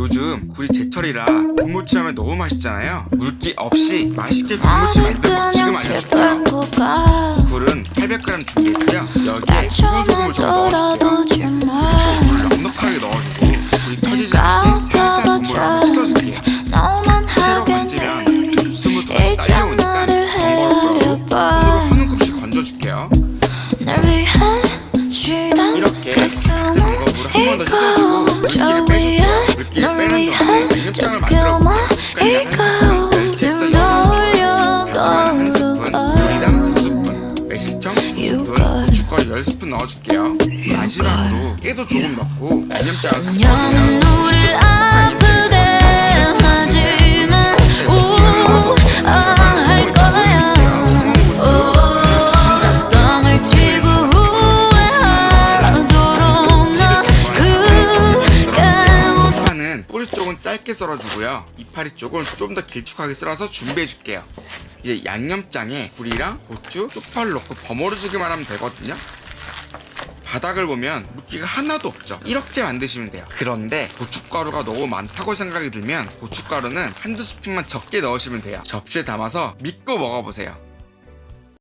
요즘 굴이 제철이라 군무침하면 너무 맛있잖아요. 물기 없이 맛있게 나는 만들고 지금 알려줄게요. 가 굴은 800g 준비했고요. 여기에 소금을 좀 넣어줄게요. 마물 넉넉하게 넣어주고 굴이 터지지 않게 살살 국물을. 한번 뜯어줄게요. 너만 새로 건지면 숨을 나를 번거롭더라도 헤아려봐 손으로 한 움큼씩 건져줄게요. 이렇게 그 숨을 거 물을 한 번 더 씻어주고 물기를 빼주세 just 만들어 kill 볼게요. my ego 좀더한 스푼, 올려가 요리당 두 스푼, 매실청 두 You 스푼, got 고춧가루 10스푼 넣어줄게요. 마지막으로 깨도 조금 넣고 양념장을 웃어 파는 뿌리 쪽은 짧게 썰어주고요. 이파리 쪽은 좀 더 길쭉하게 썰어서 준비해줄게요. 이제 양념장에 굴이랑 고추, 쪽파를 넣고 버무려주기만 하면 되거든요. 바닥을 보면 물기가 하나도 없죠. 이렇게 만드시면 돼요. 그런데 고춧가루가 너무 많다고 생각이 들면 고춧가루는 한두 스푼만 적게 넣으시면 돼요. 접시에 담아서 믿고 먹어보세요.